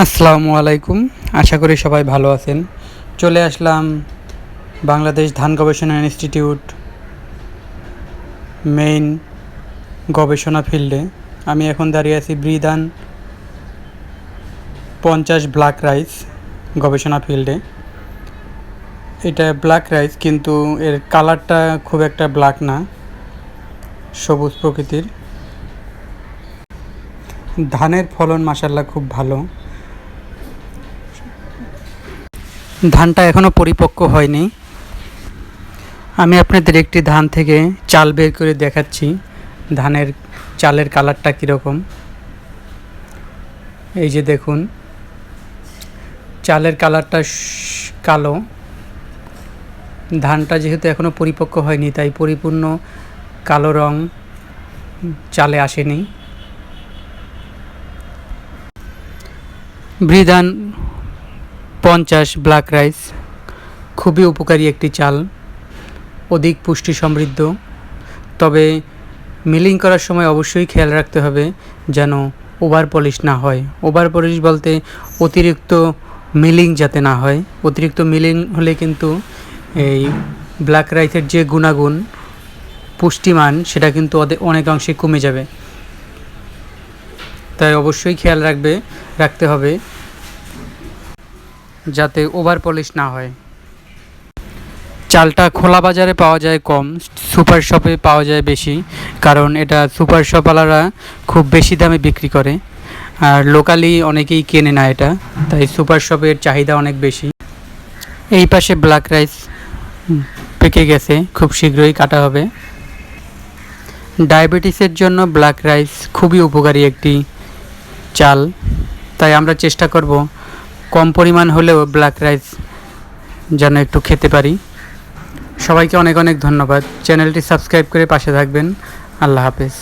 আসসালামু আলাইকুম। আশা করি সবাই ভালো আছেন। চলে আসলাম বাংলাদেশ ধান গবেষণা ইনস্টিটিউট মেইন গবেষণা ফিল্ডে। আমি এখন দাঁড়িয়ে আছি ব্রিদান পঞ্চাশ ব্ল্যাক রাইস গবেষণা ফিল্ডে। এটা ব্ল্যাক রাইস কিন্তু এর কালারটা খুব একটা ব্ল্যাক না, সবুজ প্রকৃতির। ধানের ফলন মাসাল্লাহ খুব ভালো। ধানটা এখনও পরিপক্ক হয়নি। আমি আপনাদের একটি ধান থেকে চাল বের করে দেখাচ্ছি, ধানের চালের কালারটা কীরকম। এই যে দেখুন, চালের কালারটা কালো। ধানটা যেহেতু এখনও পরিপক্ক হয়নি, তাই পরিপূর্ণ কালো রং চালে আসেনি। বৃধান পঞ্চাশ ব্ল্যাক রাইস খুবই উপকারী একটি চাল, অধিক পুষ্টি সমৃদ্ধ। তবে মিলিং করার সময় অবশ্যই খেয়াল রাখতে হবে যেন ওভার পলিশ না হয়। ওভার পলিশ বলতে অতিরিক্ত মিলিং যাতে না হয়। অতিরিক্ত মিলিং হলে কিন্তু এই ব্ল্যাক রাইসের যে গুণাগুণ, পুষ্টিমান, সেটা কিন্তু অনেকাংশে কমে যাবে। তাই অবশ্যই খেয়াল রাখবে, রাখতে হবে। যাতে ওভার পলিশ না হয়। চালটা খোলা বাজারে পাওয়া যায় কম, সুপার শপে পাওয়া যায় বেশি, কারণ এটা সুপার শপওয়ালারা খুব বেশি দামে বিক্রি করে। আর লোকালি অনেকেই কেনে না এটা, তাই সুপার শপের চাহিদা অনেক বেশি। এই পাশে ব্ল্যাক রাইস পেকে গেছে, খুব শীঘ্রই কাটা হবে। ডায়াবেটিসের জন্য ব্ল্যাক রাইস খুবই উপকারী একটি চাল, তাই আমরা চেষ্টা করব কম পরিমাণ হলেও ব্ল্যাক রাইস যেন একটু খেতে পারি। সবাইকে অনেক অনেক ধন্যবাদ। চ্যানেলটি সাবস্ক্রাইব করে পাশে থাকবেন। আল্লাহ হাফেজ।